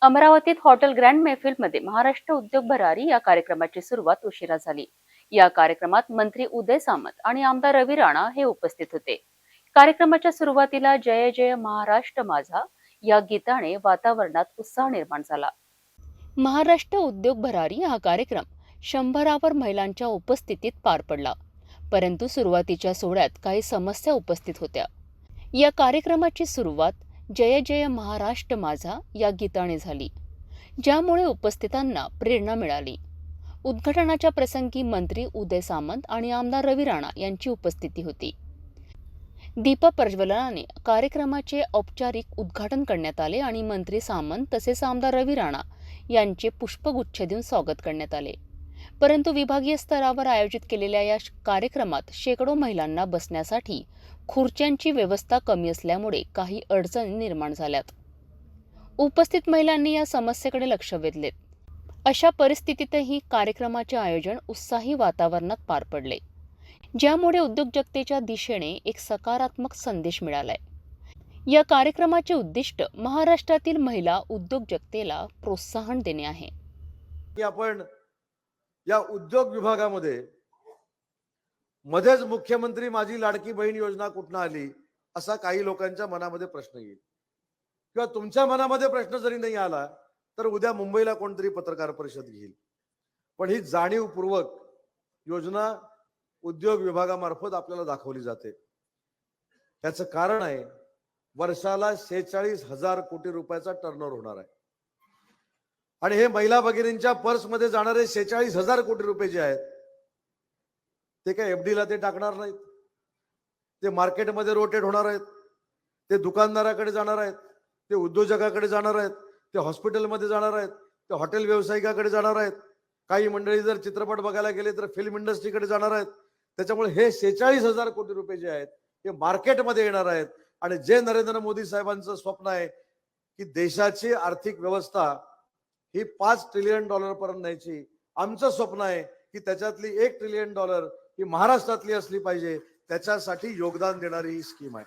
अमरावतीत hotel grand मैफिलमध्ये महाराष्ट्र उद्योग भरारी या कार्यक्रमाची सुरुवात उशिरा झाली. या कार्यक्रमात मंत्री उदय सामंत आणि आमदार रवी राणा हे उपस्थित होते. कार्यक्रमाच्या सुरुवातीला जय जय महाराष्ट्र माझा या गीताने वातावरणात उत्साह निर्माण झाला. महाराष्ट्र उद्योग भरारी हा कार्यक्रम शंभरावर महिलांच्या उपस्थितीत पार पडला. परंतु सुरुवातीच्या सोहळ्यात काही समस्या उपस्थित होत्या. या कार्यक्रमाची सुरुवात जय जय महाराष्ट्र माझा या गीताने झाली ज्यामुळे उपस्थितांना प्रेरणा मिळाली. उद्घाटनाच्या प्रसंगी मंत्री उदय सामंत आणि आमदार रवी राणा यांची उपस्थिती होती. दीपा प्रज्वलनाने कार्यक्रमाचे औपचारिक उद्घाटन करण्यात आले आणि मंत्री सामंत तसेच आमदार रवी राणा यांचे पुष्पगुच्छ देऊन स्वागत करण्यात आले. परंतु विभागीय स्तरावर आयोजित केलेल्या या कार्यक्रमात शेकडो महिलांना बसण्यासाठी खुर्च्यांची व्यवस्था कमी असल्यामुळे काही अडचणी निर्माण झाल्यात. उपस्थित महिलांनी या समस्येकडे लक्ष वेधले. अशा परिस्थितीतही कार्यक्रमाचे आयोजन उत्साही वातावरणात पार पडले. ज्यामुळे उद्योजकतेच्या दिशेने एक सकारात्मक संदेश मिळालाय. या कार्यक्रमाचे उद्दिष्ट महाराष्ट्रातील महिला उद्योजकतेला प्रोत्साहन देणे आहे. आपण या उद्योग विभागामध्ये मध्येच मुख्यमंत्री माझी लाडकी बहीण योजना कुठनं आली असा काही लोकांच्या मनामध्ये प्रश्न येईल. किंवा तुमच्या मनामध्ये प्रश्न जरी नाही आला तर उद्या मुंबईला कोणतरी पत्रकार परिषद घेईल. पण ही जाणीवपूर्वक योजना उद्योग विभागामार्फत आपल्याला दाखवली जाते. त्याचं कारण आहे वर्षाला शेहेचाळीस हजार कोटी रुपयाचा टर्नओव्हर होणार आहे. आणि हे महिला भगिनींच्या पर्समध्ये जाणारे शेहेचाळीस हजार कोटी रुपये जे आहेत ते काय एफ ते टाकणार नाहीत. ते मार्केटमध्ये रोटेट होणार आहेत. ते दुकानदाराकडे जाणार आहेत. ते उद्योजकाकडे जाणार आहेत. ते हॉस्पिटलमध्ये जाणार आहेत. ते हॉटेल व्यावसायिकाकडे जाणार आहेत. काही मंडळी जर चित्रपट बघायला गेले तर फिल्म इंडस्ट्रीकडे जाणार आहेत. त्याच्यामुळे हे शेहेचाळीस हजार कोटी रुपये जे आहेत हे मार्केटमध्ये येणार आहेत. आणि जे नरेंद्र मोदी साहेबांचं स्वप्न आहे की देशाची आर्थिक व्यवस्था ही पाच ट्रिलियन डॉलर पर्यंत न्यायची. आमचं स्वप्न आहे की त्याच्यातली एक ट्रिलियन डॉलर ही महाराष्ट्रातली असली पाहिजे. त्याच्यासाठी योगदान देणारी ही स्कीम आहे.